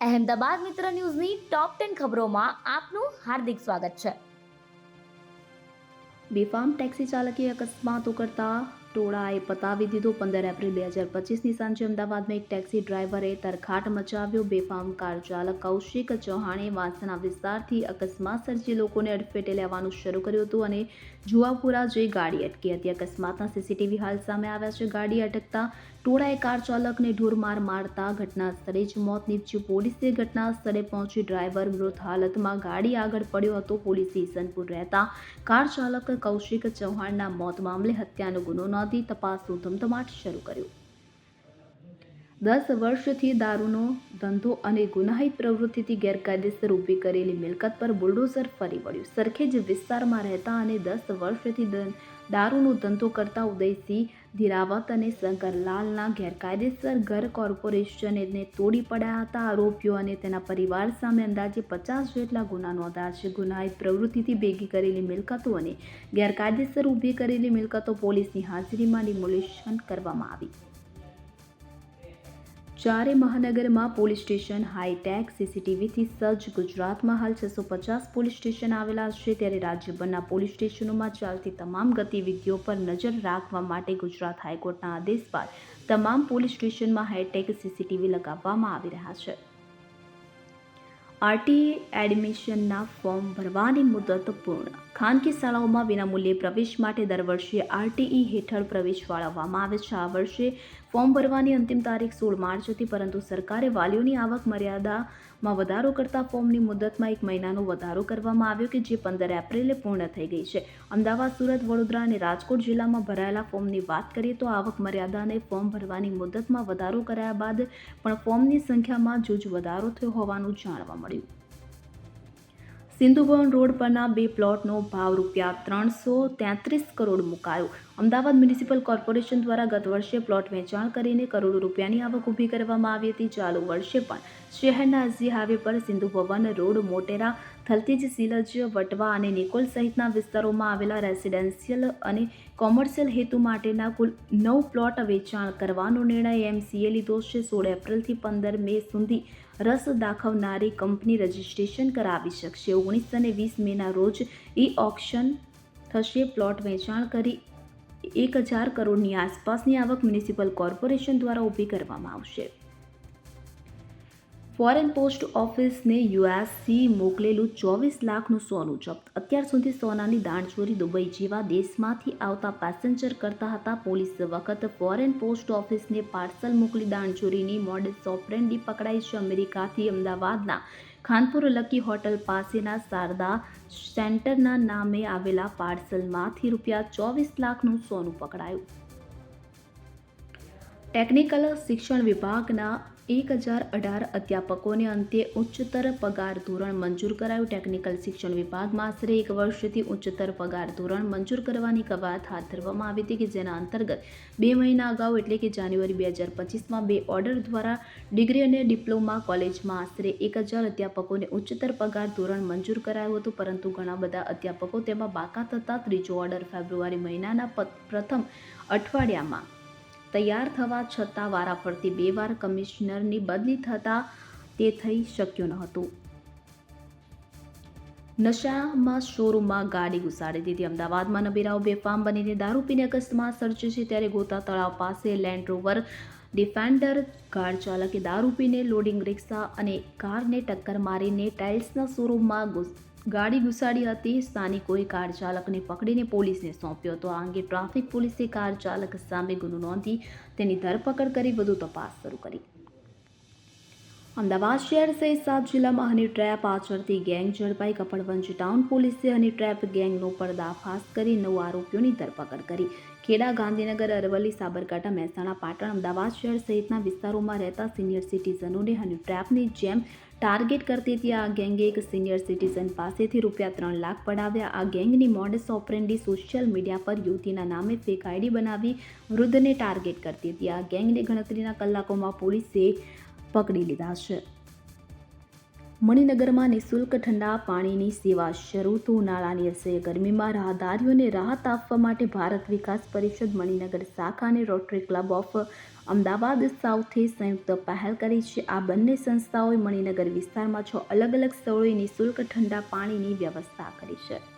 અહેમદાબાદ મિત્ર ન્યૂઝની top ten ખબરોમાં આપનું હાર્દિક સ્વાગત છે. બેફામ ટેક્સી ચાલકે અકસ્માતો કરતા ટોળાએ પતાવી દીધો પંદર એપ્રિલ બે હજાર પચીસની સાંજે અમદાવાદમાં એક ટેક્સી ડ્રાઈવરે તરખાટ મચાવ્યો. બેફામ કાર ચાલક કૌશિક ચૌહાણે વાંસના વિસ્તારથી અકસ્માત સર્જી લોકોને અડફેટે લેવાનું શરૂ કર્યું હતું અને જુવાપુરા જઈ ગાડી અટકી હતી. અકસ્માતના સીસીટીવી હાલ સામે આવ્યા છે. ગાડી અટકતા ટોળાએ કાર ચાલકને ઢોરમાર મારતા ઘટના સ્થળે જ મોત નીપજ્યું. પોલીસે ઘટના પહોંચી ડ્રાઈવર મૃત હાલતમાં ગાડી આગળ પડ્યો હતો. પોલીસ ઈસનપુર રહેતા કાર ચાલક કૌશિક ચૌહાણના મોત મામલે હત્યાનો ગુનો નોંધી તપાસનો ધમધમાટ શરૂ કર્યો. દસ વર્ષથી દારૂનો ધંધો અને ગુનાહિત પ્રવૃત્તિથી ગેરકાયદેસર ઊભી કરેલી મિલકત પર બુલડોઝર ફરી વળ્યું. સરખેજ વિસ્તારમાં રહેતા અને દસ વર્ષથી દારૂનો ધંધો કરતા ઉદયસિંહ ધીરાવત અને શંકરલાલના ગેરકાયદેસર ઘર કોર્પોરેશનને તોડી પડ્યા હતા આરોપીઓ અને તેના પરિવાર સામે અંદાજે પચાસ જેટલા ગુના નોંધાયા છે. ગુનાહિત પ્રવૃત્તિથી ભેગી કરેલી મિલકતો અને ગેરકાયદેસર ઊભી કરેલી મિલકતો પોલીસની હાજરીમાં ડિમોલિશન કરવામાં આવી. ચારે મહાનગરમાં પોલીસ સ્ટેશન, હાઈટેક, સીસીટીવીથી સજ્જ ગુજરાતમાં હાલ છસો પચાસ પોલીસ સ્ટેશન આવેલા છે. ત્યારે રાજ્યભરના પોલીસ સ્ટેશનોમાં ચાલતી તમામ ગતિવિધિઓ પર નજર રાખવા માટે ગુજરાત હાઈકોર્ટના આદેશ બાદ તમામ પોલીસ સ્ટેશનમાં હાઈટેક, સીસીટીવી લગાવવામાં આવી રહ્યા છે. આરટીએ એડમિશનના ફોર્મ ભરવાની મુદત પૂર્ણ. ખાનગી શાળાઓમાં વિનામૂલ્યે પ્રવેશ માટે દર વર્ષે આરટીઈ હેઠળ પ્રવેશ ફાળવવામાં આવે છે. આ વર્ષે ફોર્મ ભરવાની અંતિમ તારીખ સોળ માર્ચ હતી, પરંતુ સરકારે વાલીઓની આવક મર્યાદામાં વધારો કરતા ફોર્મની મુદતમાં એક મહિનાનો વધારો કરવામાં આવ્યો કે જે પંદર એપ્રિલે પૂર્ણ થઈ ગઈ છે. અમદાવાદ, સુરત, વડોદરા અને રાજકોટ જિલ્લામાં ભરાયેલા ફોર્મની વાત કરીએ તો આવક મર્યાદાને ફોર્મ ભરવાની મુદતમાં વધારો કરાયા બાદ પણ ફોર્મની સંખ્યામાં જૂજ વધારો થયો હોવાનું જાણવા મળ્યું સિંધુભવન રોડ પરના બે પ્લોટનો ભાવ રૂપિયા ત્રણસો તેત્રીસ કરોડ મુકાયો. અમદાવાદ મ્યુનિસિપલ કોર્પોરેશન દ્વારા ગત વર્ષે પ્લોટ વેચાણ કરીને કરોડો રૂપિયાની આવક ઊભી કરવામાં આવી હતી. ચાલુ વર્ષે પણ શહેરના એસજી હાઈવે પર સિંધુ ભવન રોડ, મોટેરા થલતેજ સિલજ, વટવા અને નિકોલ સહિતના વિસ્તારોમાં આવેલા રેસિડેન્શિયલ અને કોમર્શિયલ હેતુ માટેના કુલ નવ પ્લોટ વેચાણ કરવાનો નિર્ણય એમસીએ લીધો છે. સોળ એપ્રિલથી પંદર મે સુધી રસ દાખવનારી કંપની રજિસ્ટ્રેશન કરાવી શકશે. ઓગણીસ અને વીસ મેના રોજ ઈ ઓક્શન થશે. પ્લોટ વેચાણ કરી એક હજાર કરોડની આસપાસની આવક મ્યુનિસિપલ કોર્પોરેશન દ્વારા ઊભી કરવામાં આવશે. ફોરેન પોસ્ટ ઓફિસને યુએસસી મોકલેલું ચોવીસ લાખનું સોનું જપ્ત. અત્યાર સુધી સોનાની દાણચોરી દુબઈ જેવા દેશમાંથી આવતા પેસેન્જર કરતા હતા પોલીસ વખત ફોરેન પોસ્ટ ઓફિસને પાર્સલ મોકલી દાણચોરીની મોડેલ ઓપરેન્ડી પકડાઈ છે. અમેરિકાથી અમદાવાદના ખાનપુર લકી હોટલ પાસેના શારદા સેન્ટરના નામે આવેલા પાર્સલમાંથી રૂપિયા ચોવીસ લાખનું સોનું પકડાયું. ટેકનિકલ શિક્ષણ વિભાગના એક હજાર અઢાર અધ્યાપકોને અંતે ઉચ્ચતર પગાર ધોરણ મંજૂર કરાયું. ટેકનિકલ શિક્ષણ વિભાગમાં આશરે એક વર્ષથી ઉચ્ચતર પગાર ધોરણ મંજૂર કરવાની કવાયત હાથ ધરવામાં આવી હતી કે જેના અંતર્ગત બે મહિના અગાઉ, એટલે કે જાન્યુઆરી બે હજાર પચીસમાં, બે ઓર્ડર દ્વારા ડિગ્રી અને ડિપ્લોમા કોલેજમાં આશરે એક હજાર અધ્યાપકોને ઉચ્ચતર પગાર ધોરણ મંજૂર કરાયું હતું. પરંતુ ઘણા બધા અધ્યાપકો તેમાં બાકાત હતા. ત્રીજો ઓર્ડર ફેબ્રુઆરી મહિનાના પ્રથમ અઠવાડિયામાં તૈયાર થવા છતાં વારાફરતી બે વાર કમિશનરની બદલી થતાં તે થઈ શક્યું ન હતું. નશામાં શોરૂમમાં ગાડી ઘુસાડી દીધી. અમદાવાદમાં નબીરાઓ બેફામ બનીને દારૂ પીને અકસ્માત સર્જે છે ત્યારે ગોતા તળાવ પાસે લેન્ડ રોવર ડિફેન્ડર કાર ચાલકે દારૂ પીને લોડિંગ રિક્ષા અને કારને ટક્કર મારીને ટાઇલ્સના શોરૂમમાં ગાડી ઘુસાડી હતી સ્થાનિકોએ કાર ચાલકને પકડીને પોલીસને સોંપ્યો હતો. આ અંગે ટ્રાફિક પોલીસે કાર ચાલક સામે ગુનો નોંધી તેની ધરપકડ કરી વધુ તપાસ શરૂ કરી. અમદાવાદ શહેર સહિત સાત જિલ્લામાં હની ટ્રેપ, આચરતી ગેંગ ઝડપાઈ, કપડવંજ ટાઉન પોલીસે હની ટ્રેપ ગેંગનો પર્દાફાશ કરી નવ આરોપીઓની ધરપકડ કરી. ખેડા, ગાંધીનગર, અરવલ્લી, સાબરકાંઠા, મહેસાણા, પાટણ, અમદાવાદ શહેર સહિતના વિસ્તારોમાં રહેતા સિનિયર સિટીઝનોને હની ટ્રેપની જેમ ટાર્ગેટ કરતી હતી. આ ગેંગે એક સિનિયર સિટીઝન પાસેથી રૂપિયા ત્રણ લાખ પડાવ્યા. આ ગેંગની મોડસ ઓપરેન્ડી સોશિયલ મીડિયા પર યુવતીના નામે ફેક આઈડી બનાવી વૃદ્ધને ટાર્ગેટ કરતી હતી. આ ગેંગને ગણતરીના કલાકોમાં પોલીસે પકડી લીધા છે. મણિનગરમાં નિઃશુલ્ક ઠંડા પાણીની સેવા શરૂ. તો ઉનાળાની હશે ગરમીમાં રાહદારીઓને રાહત આપવા માટે ભારત વિકાસ પરિષદ, મણિનગર શાખા અને રોટરી ક્લબ ઓફ અમદાવાદ સાઉથે સંયુક્ત પહેલ કરી છે. આ બંને સંસ્થાઓએ મણિનગર વિસ્તારમાં છ અલગ અલગ સ્થળોએ નિઃશુલ્ક ઠંડા પાણીની વ્યવસ્થા કરી છે.